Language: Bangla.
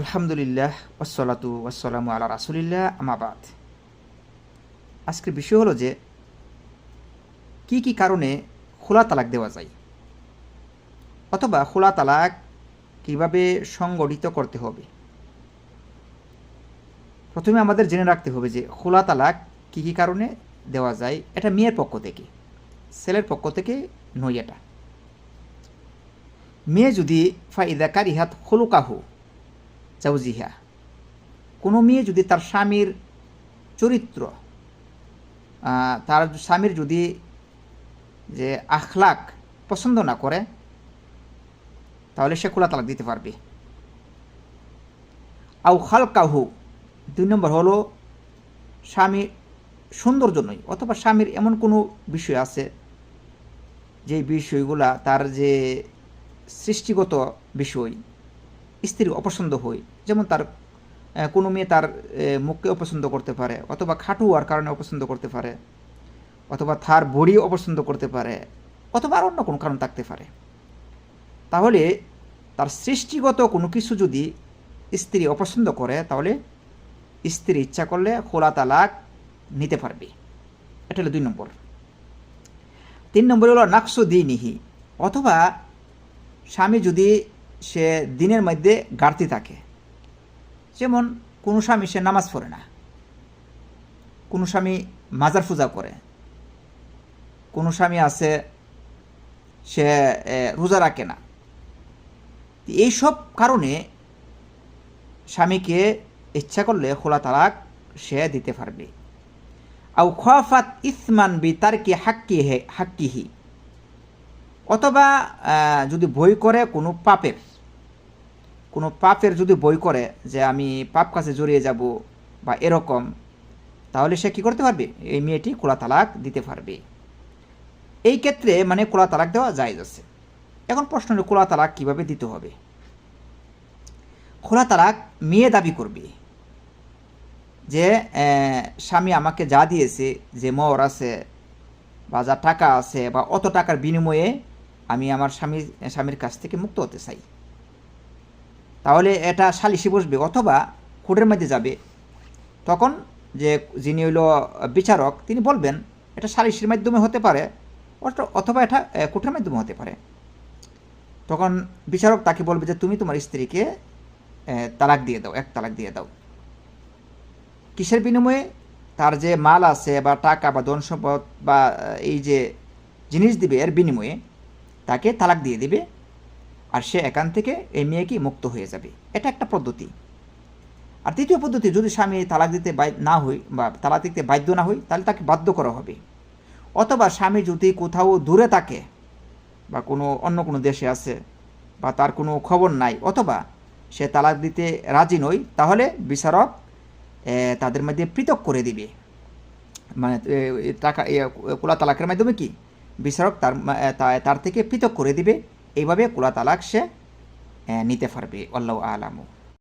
আলহামদুলিল্লাহ ওসলাতু ওসালামু আলা রাসুলিল্লাহ আমাবাদ আজকের বিষয় হলো যে, কি কি কারণে খোলা তালাক দেওয়া যায়? অথবা খোলা তালাক কীভাবে সংগঠিত করতে হবে? প্রথমে আমাদের জেনে রাখতে হবে যে, খোলা তালাক কি কি কারণে দেওয়া যায়? এটা মেয়ের পক্ষ থেকে, ছেলের পক্ষ থেকে নই এটা। মেয়ে যদি ফাইদা কারিহাত হলুকাহু জাউজিহা। কোনো মেয়ে যদি তার স্বামীর চরিত্র তার স্বামীর যদি যে আখলাক পছন্দ না করে, তাহলে সে খোলা তালাক দিতে পারবে। আউ খালকাহু, দুই নম্বর হলো স্বামী সৌন্দর্য নয় অথবা স্বামীর এমন কোনো বিষয় আছে যে বিষয়গুলা তার যে সৃষ্টিগত বিষয় স্ত্রী অপছন্দ হয় যেমন তার কোনো মেয়ে তার মুখকে অপছন্দ করতে পারে, অথবা খাটু হওয়ার কারণে অপছন্দ করতে পারে, অথবা তার বড়ি অপছন্দ করতে পারে, অথবা আর অন্য কোনো কারণ থাকতে পারে। তাহলে তার সৃষ্টিগত কোনো কিছু যদি স্ত্রী অপছন্দ করে, তাহলে স্ত্রী ইচ্ছা করলে খোলা তালাক নিতে পারবে। এটা হলো দুই নম্বর। তিন নম্বর হলো নাকসু দিনিহি, অথবা স্বামী যদি সে দিনের মধ্যে গাড়তি থাকে। যেমন, কোনো স্বামী সে নামাজ পড়ে না। কোনো স্বামী মাজার পূজা করে। কোনো স্বামী আছে, সে রোজা রাখে না। তো এইসব কারণে স্বামীকে ইচ্ছা করলে খোলা তালাক সে দিতে পারবে। আউ খোয়াফাত ইসমান বি তার কি হাক্কি হে, হাক্কিহি। অথবা যদি বই করে কোনো পাপের। কোনো পাপের যদি বই করে যে আমি পাপ কাছে জড়িয়ে যাব বা এরকম, তাহলে সে কি করতে পারবে? এই মেয়েটি কোলা তালাক দিতে পারবে। এই ক্ষেত্রে মানে কোলা তালাক দেওয়া যায় আছে। এখন প্রশ্ন হলো কোলা তালাক কীভাবে দিতে হবে? খোলা তালাক মেয়ে দাবি করবে যে স্বামী আমাকে যা দিয়েছে, যে মর আছে বা যা টাকা আছে বা অত টাকার বিনিময়ে আমি আমার স্বামী, স্বামীর কাছ থেকে মুক্ত হতে চাই। তাহলে এটা সালিশি বসবে অথবা কোর্টের মধ্যে যাবে। তখন যে যিনি হইল বিচারক, তিনি বলবেন, এটা সালিশির মাধ্যমে হতে পারে, অথ- অথবা এটা কোর্টের মাধ্যমে হতে পারে। তখন বিচারক তাকে বলবে যে, তুমি তোমার স্ত্রীকে তালাক দিয়ে দাও, এক তালাক দিয়ে দাও। কিসের বিনিময়ে? তার যে মাল আছে বা টাকা বা ধন সম্পদ বা এই যে জিনিস দিবে, এর বিনিময়ে তাকে তালাক দিয়ে দিবে। আর সে একান থেকে এই মেয়েকে মুক্ত হয়ে যাবে। এটা একটা পদ্ধতি। আর তৃতীয় পদ্ধতি, যদি স্বামী তালাক দিতে না হই বা তালাক দিতে বাধ্য না হই, তাহলে তাকে বাধ্য করা হবে। অথবা স্বামী যদি কোথাও দূরে থাকে বা কোনো অন্য কোনো দেশে আছে বা তার কোনো খবর নাই, অথবা সে তালাক দিতে রাজি নয় তাহলে বিচারক তাদের মধ্যে পৃথক করে দিবে। মানে টাকা কোলা তালাকের মাধ্যমে কি? বিচারক তার তার থেকে পৃথক করে দিবে। এইভাবে কুলা তালাক সে নিতে পারবে অল্লাহ আলামু।